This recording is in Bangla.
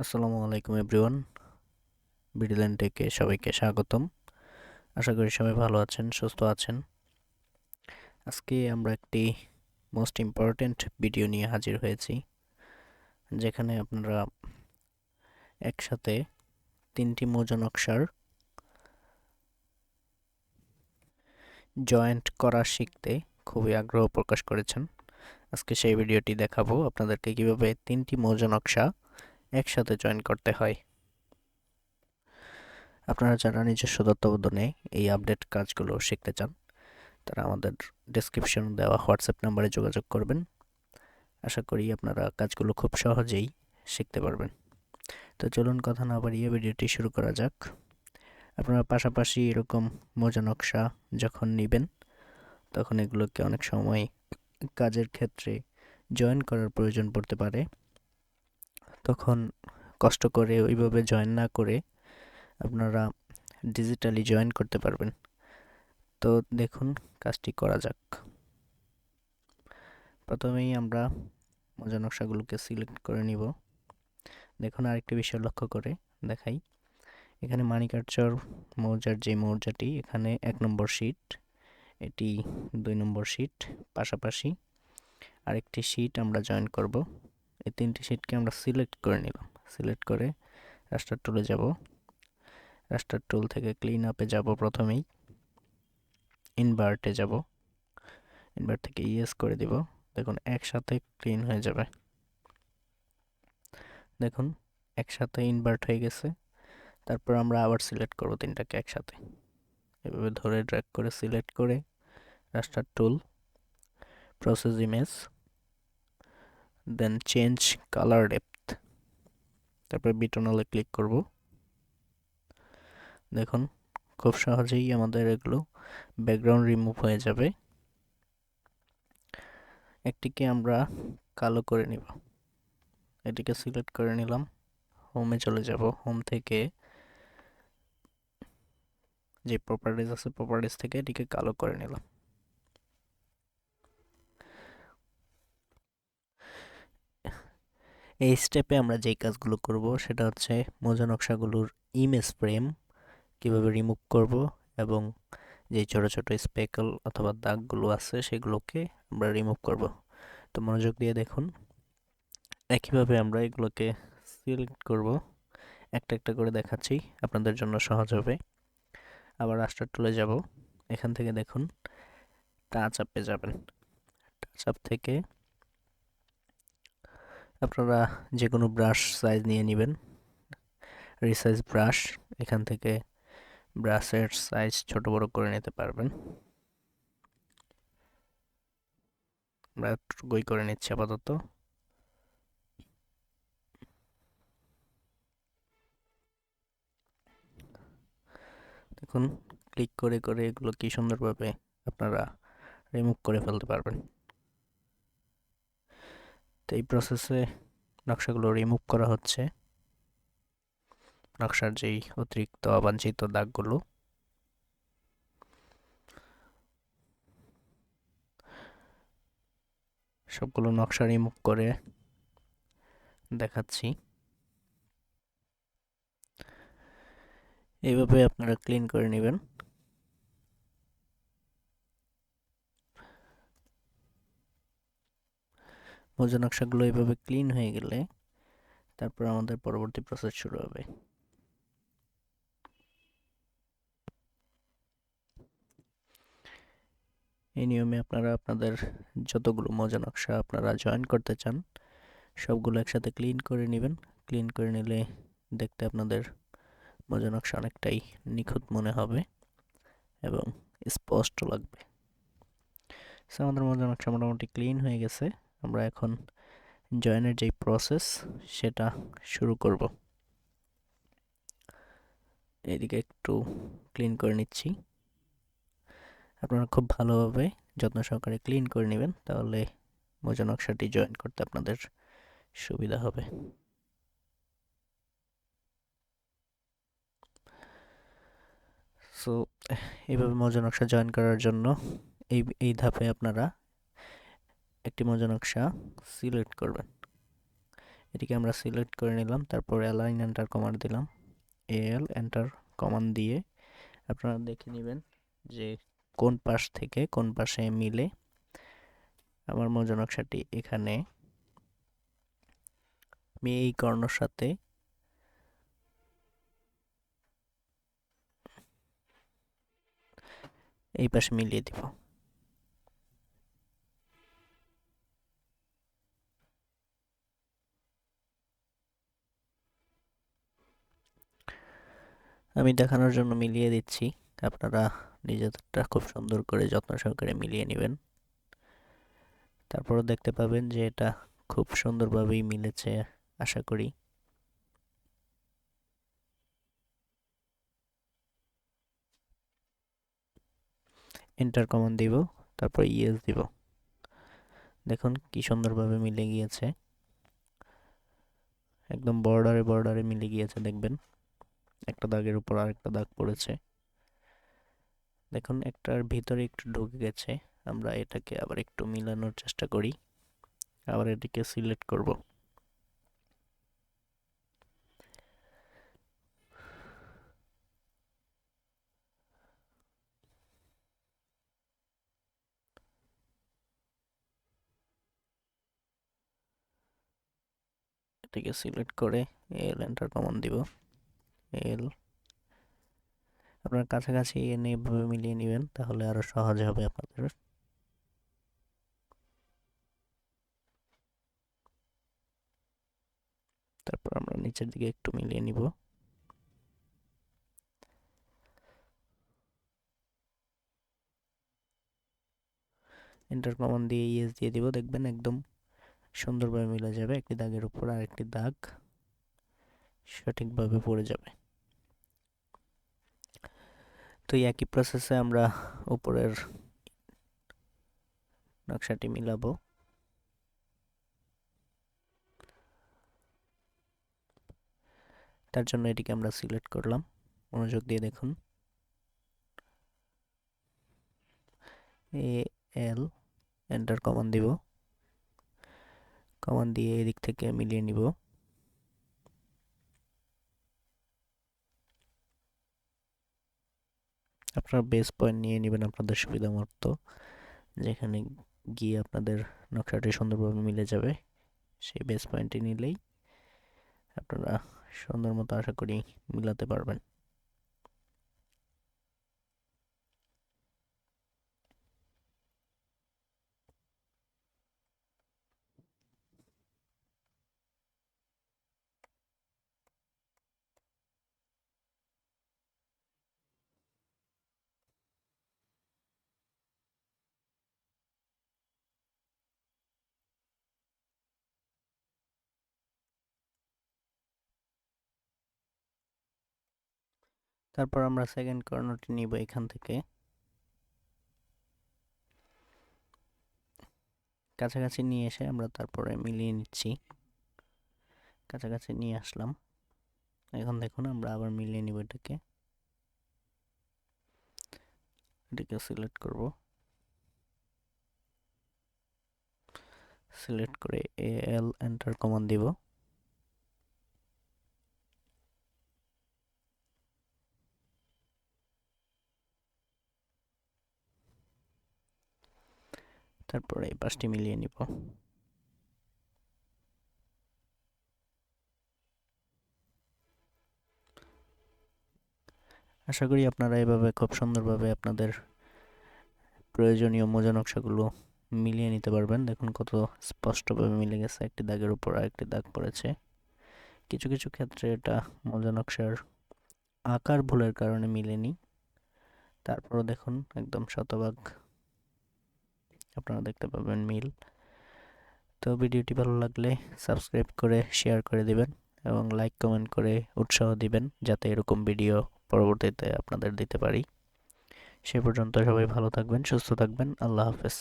আসসালামু আলাইকুম এভরিওয়ান। বিডিল্যান্ড টেকে সবাইকে স্বাগতম। আশা করি সবাই ভালো আছেন, সুস্থ আছেন। আজকে আমরা একটি মোস্ট ইম্পর্ট্যান্ট ভিডিও নিয়ে হাজির হয়েছি, যেখানে আপনারা একসাথে তিনটি মৌজা নকশার জয়েন্ট করা শিখতে খুবই আগ্রহ প্রকাশ করেছেন। আজকে সেই ভিডিওটি দেখাবো। আপনাদেরকে কীভাবে তিনটি মৌজা নকশা একসাথে জয়েন করতে হয়। আপনারা যারা নিজস্ব তত্ত্বাবধানে এই আপডেট কাজগুলো শিখতে চান, তারা আমাদের ডিসক্রিপশন দেওয়া হোয়াটসঅ্যাপ নাম্বারে যোগাযোগ করবেন। আশা করি আপনারা কাজগুলো খুব সহজেই শিখতে পারবেন। তো চলুন কথা না বাড়িয়ে ভিডিওটি শুরু করা যাক। আপনারা পাশাপাশি এরকম মোজা নকশা যখন নেবেন, তখন এগুলোকে অনেক সময় কাজের ক্ষেত্রে জয়েন করার প্রয়োজন পড়তে পারে। তখন কষ্ট করে ওইভাবে জয়েন না করে আপনারা ডিজিটালি জয়েন করতে পারবেন। তো দেখুন, কাজটি করা যাক। প্রথমেই আমরা মজা নকশাগুলোকে সিলেক্ট করে নিব। দেখুন, আরেকটি বিষয় লক্ষ্য করে দেখাই। এখানে মানিকারচর মৌজার যে মৌজাটি, এখানে এক নম্বর শিট এটি দুই নম্বর শিট পাশাপাশি আরেকটি শিট আমরা জয়েন করব। এই তিনটি শিটকে আমরা সিলেক্ট করে নিলাম। সিলেক্ট করে রাস্টার টুলে যাব। রাস্টার টুল থেকে ক্লিন আপে যাব প্রথমেই। ইনভার্টে যাব। ইনভার্ট থেকে ইয়েস করে দিব। দেখুন, একসাথে ক্লিন হয়ে যাবে। দেখুন, একসাথে ইনভার্ট হয়ে গেছে। তারপর আমরা আবার সিলেক্ট করব তিনটাকে একসাথে। এভাবে ধরে ড্র্যাগ করে সিলেক্ট করে raster tool process image then change colour depth তারপরে বিটনালে ক্লিক করব। দেখুন, খুব সহজেই আমাদের এগুলো ব্যাকগ্রাউন্ড রিমুভ হয়ে যাবে। একটিকে আমরা কালো করে নিব। এটিকে সিলেক্ট করে নিলাম। হোমে চলে যাব। হোম থেকে যে প্রপার্টিজ আছে প্রপার্টিজ থেকে এটিকে কালো করে নিলাম। এই স্টেপে আমরা যেই কাজগুলো করব সেটা হচ্ছে মোজা নকশাগুলোর ইমেজ ফ্রেম কীভাবে রিমুভ করব এবং যে ছোট ছোট স্পেকল অথবা দাগগুলো আছে সেগুলোকে আমরা রিমুভ করব। তো মনোযোগ দিয়ে দেখুন। একইভাবে আমরা এগুলোকে সিলেক্ট করব। একটা একটা করে দেখাচ্ছি, আপনাদের জন্য সহজ হবে। আবার রাস্টার টুলে যাব। এখান থেকে দেখুন টাচ আপে যাবেন। টাচ আপ থেকে আপনারা যে কোনো ব্রাশ সাইজ নিয়ে নেবেন। রিসাইজ ব্রাশ এখান থেকে ব্রাশের সাইজ ছোট বড় করে নিতে পারবেন। আমরা বই করে নিচ্ছি আপাতত। দেখুন ক্লিক করে করে এগুলো কি সুন্দরভাবে আপনারা রিমুভ করে ফেলতে পারবেন। তো এই প্রসেসে নকশাগুলো রিমুভ করা হচ্ছে। নকশার যেই অতিরিক্ত অবাঞ্ছিত দাগগুলো। সবগুলো নকশা রিমুভ করে দেখাচ্ছি। এইভাবে আপনারা ক্লিন করে নেবেন। মোজা নকশাগুলো এইভাবে ক্লিন হয়ে গেলে তারপর আমাদের পরবর্তী প্রসেস শুরু হবে। এই নিয়মে আপনারা আপনাদের যতগুলো মোজা নকশা আপনারা জয়েন করতে চান, সবগুলো একসাথে ক্লিন করে নেবেন। ক্লিন করে নিলে দেখতে আপনাদের মোজা নকশা অনেকটাই নিখুঁত মনে হবে এবং স্পষ্ট লাগবে। আমাদের মোজা নকশা মোটামুটি ক্লিন হয়ে গেছে। আমরা এখন জয়েনের যেই প্রসেস সেটা শুরু করব। এদিকে একটু ক্লিন করে নিচ্ছি। আপনারা খুব ভালোভাবে যত্ন সহকারে ক্লিন করে নেবেন, তাহলে মোজা নকশাটি জয়েন করতে আপনাদের সুবিধা হবে। সো এইভাবে মোজা নকশা জয়েন করার জন্য এই এই ধাপে আপনারা একটি মোজা নকশা সিলেক্ট করবেন। এটিকে আমরা সিলেক্ট করে নিলাম, তারপর অ্যালাইন এন্টার কমান্ড দিলাম। এল এন্টার কমান্ড দিয়ে আপনারা দেখে নেবেন যে কোন পাশ থেকে কোন পাশে মিলে আমার মৌজা নকশাটি এখানে আমি এই কর্ণর সাথে এই পাশে মিলিয়ে দিব। আমি দেখানোর জন্য মিলিয়ে দিচ্ছি। আপনারা নিজেদেরটা খুব সুন্দর করে যত্ন সহকারে মিলিয়ে নেবেন। তারপরও দেখতে পাবেন যে এটা খুব সুন্দরভাবেই মিলেছে, আশা করি। এন্টার কমান্ড দিব, তারপর ইএস দিব। দেখুন কি সুন্দরভাবে মিলে গিয়েছে। একদম বর্ডারে বর্ডারে মিলে গিয়েছে, দেখবেন। একটা দাগের উপর আরেকটা দাগ পড়েছে। দেখুন, একটার ভিতরে একটু ঢুকে গেছে। আমরা এটাকে আবার একটু মিলানোর চেষ্টা করি। আবার এটিকে সিলেক্ট করব। এটিকে সিলেক্ট করে এল এন্টার কমন দিব। এল আপনার কাছাকাছি এনে এভাবে মিলিয়ে নেবেন, তাহলে আরও সহজ হবে আপনাদের। তারপর আমরা নিচের দিকে একটু মিলিয়ে নিব। এন্টার কমান্ড দিয়ে ইএস দিয়ে দিব। দেখবেন একদম সুন্দরভাবে মিলে যাবে। একটি দাগের উপর আরেকটি দাগ সঠিকভাবে পড়ে যাবে। তো একই প্রসেসে আমরা উপরের নকশাটি মিলাবো। তার জন্য এটিকে আমরা সিলেক্ট করলাম। মনোযোগ দিয়ে দেখুন। এ এল এন্টার কমান্ড দিব। কমান্ড দিয়ে এদিক থেকে মিলিয়ে নিব। আপনারা বেস পয়েন্ট নিয়ে নেবেন আপনাদের সুবিধা মতো, যেখানে গিয়ে আপনাদের নকশাটি সুন্দরভাবে মিলে যাবে। সেই বেস পয়েন্টটি নিলেই আপনারা সুন্দর মতো আশা করি মিলাতে পারবেন। তারপর আমরা সেকেন্ড কর্নারটি নিব এখান থেকে। কাছাকাছি নিয়ে এসে আমরা তারপরে মিলিয়ে নিচ্ছি। কাছাকাছি নিয়ে আসলাম। এখন দেখুন, আমরা আবার মিলিয়ে নিব এটাকে। এটাকে সিলেক্ট করব। সিলেক্ট করে এ এল এন্টার কমান্ড দিব। তারপরে এই পাশটি মিলিয়ে নিব। আশা করি আপনারা এভাবে খুব সুন্দরভাবে আপনাদের প্রয়োজনীয় মোজা নকশাগুলো মিলিয়ে নিতে পারবেন। দেখুন কত স্পষ্টভাবে মিলে গেছে। একটি দাগের উপর আরেকটি দাগ পড়েছে। কিছু কিছু ক্ষেত্রে এটা মোজা নকশার আকার ভুলের কারণে মিলেনি। তারপরও দেখুন একদম শতভাগ আপনারা দেখতে পাবেন মিল। তো ভিডিওটি ভালো লাগলে সাবস্ক্রাইব করে শেয়ার করে দিবেন এবং লাইক কমেন্ট করে উৎসাহ দিবেন যাতে এরকম ভিডিও পরবর্তীতে আপনাদের দিতে পারি। সে পর্যন্ত সবাই ভালো থাকবেন, সুস্থ থাকবেন। আল্লাহ হাফেজ।